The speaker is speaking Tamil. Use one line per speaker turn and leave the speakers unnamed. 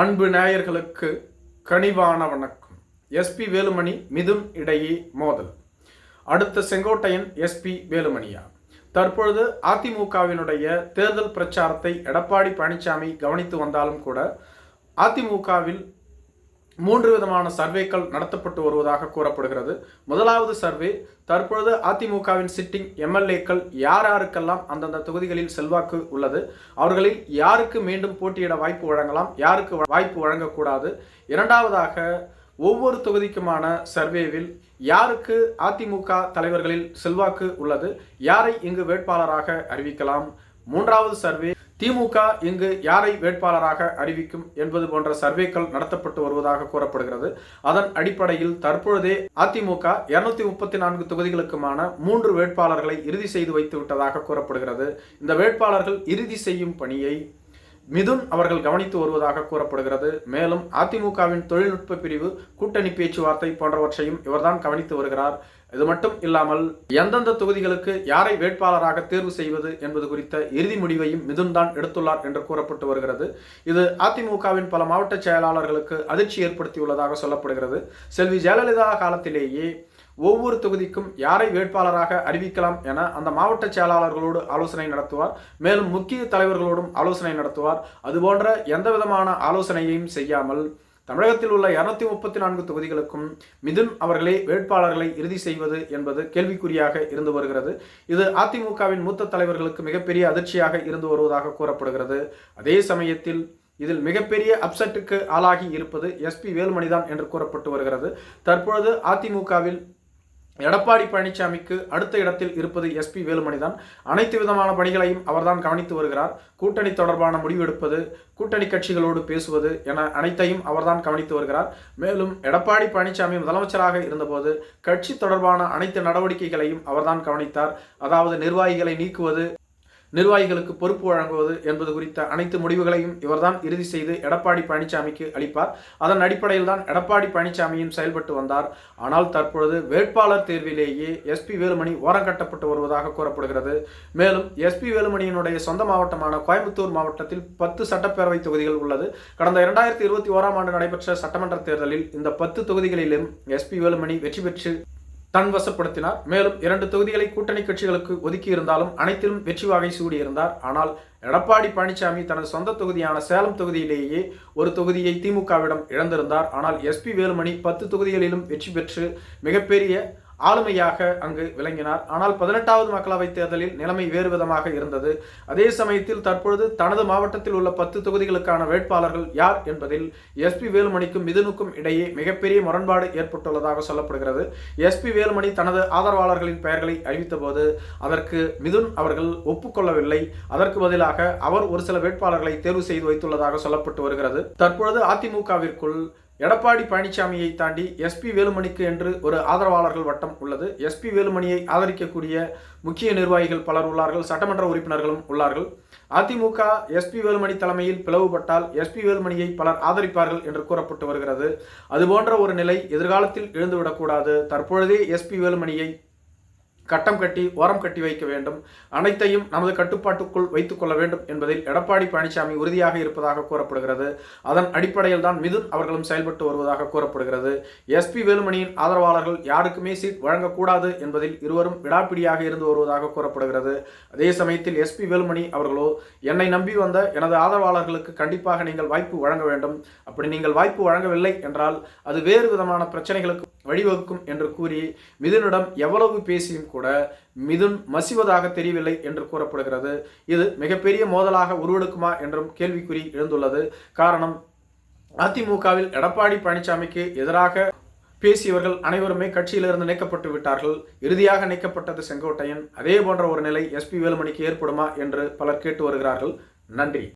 அன்பு நேயர்களுக்கு கனிவான வணக்கம். எஸ்பி வேலுமணி மிதுன் இடையே மோதல். அடுத்த செங்கோட்டையன் எஸ்பி வேலுமணியா. தற்பொழுது அதிமுகவினுடைய தேர்தல் பிரச்சாரத்தை எடப்பாடி பழனிசாமி கவனித்து வந்தாலும் கூட அதிமுகவில் மூன்று விதமான சர்வேக்கள் நடத்தப்பட்டு வருவதாக கூறப்படுகிறது. முதலாவது சர்வே தற்பொழுது அதிமுகவின் சிட்டிங் எம்எல்ஏக்கள் யார் யாருக்கெல்லாம் அந்தந்த தொகுதிகளில் செல்வாக்கு உள்ளது அவர்களில் யாருக்கு மீண்டும் போட்டியிட வாய்ப்பு வழங்கலாம் யாருக்கு வாய்ப்பு வழங்கக்கூடாது. இரண்டாவதாக ஒவ்வொரு தொகுதிக்குமான சர்வேவில் யாருக்கு அதிமுக தலைவர்களில் செல்வாக்கு உள்ளது யாரை இங்கு வேட்பாளராக அறிவிக்கலாம். மூன்றாவது சர்வே திமுக இங்கு யாரை வேட்பாளராக அறிவிக்கும் என்பது போன்ற சர்வேக்கள் நடத்தப்பட்டு வருவதாக கூறப்படுகிறது. அதன் அடிப்படையில் தற்பொழுதே அதிமுக இருநூத்தி முப்பத்தி நான்கு தொகுதிகளுக்குமான மூன்று வேட்பாளர்களை இறுதி செய்து வைத்து விட்டதாக கூறப்படுகிறது. இந்த வேட்பாளர்கள் இறுதி செய்யும் பணியை மிதுன் அவர்கள் கவனித்து வருவதாக கூறப்படுகிறது. மேலும் அதிமுகவின் தொழில்நுட்ப பிரிவு கூட்டணி பேச்சுவார்த்தை போன்றவற்றையும் இவர்தான் கவனித்து வருகிறார். இது மட்டும் இல்லாமல் எந்தெந்த தொகுதிகளுக்கு யாரை வேட்பாளராக தேர்வு செய்வது என்பது குறித்த இறுதி முடிவையும் மிதுன் தான் எடுத்துள்ளார் என்று கூறப்பட்டு வருகிறது. இது அதிமுகவின் பல மாவட்ட செயலாளர்களுக்கு அதிர்ச்சி ஏற்படுத்தியுள்ளதாக சொல்லப்படுகிறது. செல்வி ஜெயலலிதா காலத்திலேயே ஒவ்வொரு தொகுதிக்கும் யாரை வேட்பாளராக அறிவிக்கலாம் என அந்த மாவட்ட செயலாளர்களோடு ஆலோசனை நடத்துவார். மேலும் முக்கிய தலைவர்களோடும் ஆலோசனை நடத்துவார். அதுபோன்ற எந்த விதமான ஆலோசனையையும் செய்யாமல் தமிழகத்தில் உள்ள இருநூத்தி முப்பத்தி நான்கு தொகுதிகளுக்கும் மிதுன் அவர்களே வேட்பாளர்களை இறுதி செய்வது என்பது கேள்விக்குறியாக இருந்து வருகிறது. இது அதிமுகவின் மூத்த தலைவர்களுக்கு மிகப்பெரிய அதிர்ச்சியாக இருந்து வருவதாக கூறப்படுகிறது. அதே சமயத்தில் இதில் மிகப்பெரிய அப்செட்டுக்கு ஆளாகி இருப்பது எஸ்பி வேலுமணிதான் என்று கூறப்பட்டு வருகிறது. தற்பொழுது அதிமுகவில் எடப்பாடி பழனிசாமிக்கு அடுத்த இடத்தில் இருப்பது எஸ்பி வேலுமணி தான் அனைத்து விதமான பணிகளையும் அவர்தான் கவனித்து வருகிறார். கூட்டணி தொடர்பான முடிவெடுப்பது கூட்டணி கட்சிகளோடு பேசுவது என அனைத்தையும் அவர்தான் கவனித்து வருகிறார். மேலும் எடப்பாடி பழனிசாமி முதலமைச்சராக இருந்தபோது கட்சி தொடர்பான அனைத்து நடவடிக்கைகளையும் அவர்தான் கவனித்தார். அதாவது நிர்வாகிகளை நீக்குவது நிர்வாகிகளுக்கு பொறுப்பு வழங்குவது என்பது குறித்த அனைத்து முடிவுகளையும் இவர்தான் இறுதி செய்து எடப்பாடி பழனிசாமிக்கு அளிப்பார். அதன் அடிப்படையில் தான் எடப்பாடி பழனிசாமியும் செயல்பட்டு வந்தார். ஆனால் தற்பொழுது வேட்பாளர் தேர்விலேயே எஸ்பி வேலுமணி ஓரம் கட்டப்பட்டு வருவதாக கூறப்படுகிறது. மேலும் எஸ்பி வேலுமணியினுடைய சொந்த மாவட்டமான கோயம்புத்தூர் மாவட்டத்தில் பத்து சட்டப்பேரவை தொகுதிகள் உள்ளது. கடந்த இரண்டாயிரத்தி இருபத்தி ஓராம் ஆண்டு நடைபெற்ற சட்டமன்ற தேர்தலில் இந்த பத்து தொகுதிகளிலும் எஸ்பி வேலுமணி வெற்றி பெற்று தன் வசப்படுத்தினார் மேலும் இரண்டு தொகுதிகளை கூட்டணி கட்சிகளுக்கு ஒதுக்கி இருந்தாலும் அனைத்திலும் வெற்றி வாகை சூடியிருந்தார் ஆனால் எடப்பாடி பழனிசாமி தனது சொந்த தொகுதியான சேலம் தொகுதியிலேயே ஒரு தொகுதியை திமுகவிடம் இழந்திருந்தார். ஆனால் எஸ்பி வேலுமணி பத்து தொகுதிகளிலும் வெற்றி பெற்று மிகப்பெரிய ஆளுமையாக அங்கு விளங்கினார். ஆனால் பதினெட்டாவது மக்களவைத் தேர்தலில் நிலைமை வேறு விதமாக இருந்தது. அதே சமயத்தில் தற்பொழுது தனது மாவட்டத்தில் உள்ள பத்து தொகுதிகளுக்கான வேட்பாளர்கள் யார் என்பதில் எஸ்பி வேலுமணிக்கும் மிதுனுக்கும் இடையே மிகப்பெரிய முரண்பாடு ஏற்பட்டுள்ளதாக சொல்லப்படுகிறது. எஸ்பி வேலுமணி தனது ஆதரவாளர்களின் பெயர்களை அறிவித்தபோது அதற்கு மிதுன் அவர்கள் ஒப்புக்கொள்ளவில்லை. அதற்கு பதிலாக அவர் ஒரு சில வேட்பாளர்களை தேர்வு செய்து வைத்துள்ளதாக சொல்லப்பட்டு வருகிறது. தற்பொழுது அதிமுகவிற்குள் எடப்பாடி பழனிசாமியை தாண்டி எஸ்பி வேலுமணிக்கு என்று ஒரு ஆதரவாளர்கள் வட்டம் உள்ளது. எஸ்பி வேலுமணியை ஆதரிக்கக்கூடிய முக்கிய நிர்வாகிகள் பலர் உள்ளார்கள் சட்டமன்ற உறுப்பினர்களும் உள்ளார்கள். அதிமுக எஸ்பி வேலுமணி தலைமையில் பிளவுபட்டால் எஸ்பி வேலுமணியை பலர் ஆதரிப்பார்கள் என்று கூறப்பட்டு வருகிறது. அதுபோன்ற ஒரு நிலை எதிர்காலத்தில் எழுந்துவிடக்கூடாது. தற்பொழுதே எஸ்பி வேலுமணியை கட்டம் கட்டி ஓரம் கட்டி வைக்க வேண்டும். அனைத்தையும் நமது கட்டுப்பாட்டுக்குள் வைத்துக் கொள்ள வேண்டும் என்பதில் எடப்பாடி பழனிசாமி உறுதியாக இருப்பதாக கூறப்படுகிறது. அதன் அடிப்படையில் தான் மிதுன் அவர்களும் செயல்பட்டு வருவதாக கூறப்படுகிறது. எஸ்பி வேலுமணியின் ஆதரவாளர்கள் யாருக்குமே சீட் வழங்கக்கூடாது என்பதில் இருவரும் விடாப்பிடியாக இருந்து வருவதாக கூறப்படுகிறது. அதே சமயத்தில் எஸ்பி வேலுமணி அவர்களோ என்னை நம்பி வந்த எனது ஆதரவாளர்களுக்கு கண்டிப்பாக நீங்கள் வாய்ப்பு வழங்க வேண்டும். அப்படி நீங்கள் வாய்ப்பு வழங்கவில்லை என்றால் அது வேறு விதமான பிரச்சனைகளுக்கு வழிவகுக்கும் என்று கூறி மிதுனிடம் எவ்வளவு பேசியும் கூட மிதுன் மசிவதாக தெரியவில்லை என்று கூறப்படுகிறது. இது மிகப்பெரிய மோதலாக உருவெடுக்குமா என்றும் கேள்விக்குறி எழுந்துள்ளது. காரணம் அதிமுகவில் எடப்பாடி பழனிசாமிக்கு எதிராக பேசியவர்கள் அனைவருமே கட்சியிலிருந்து நீக்கப்பட்டு விட்டார்கள். இறுதியாக நீக்கப்பட்டது செங்கோட்டையன். அதே போன்ற ஒரு நிலை எஸ்பி வேலுமணிக்கு ஏற்படுமா என்று பலர் கேட்டு வருகிறார்கள். நன்றி.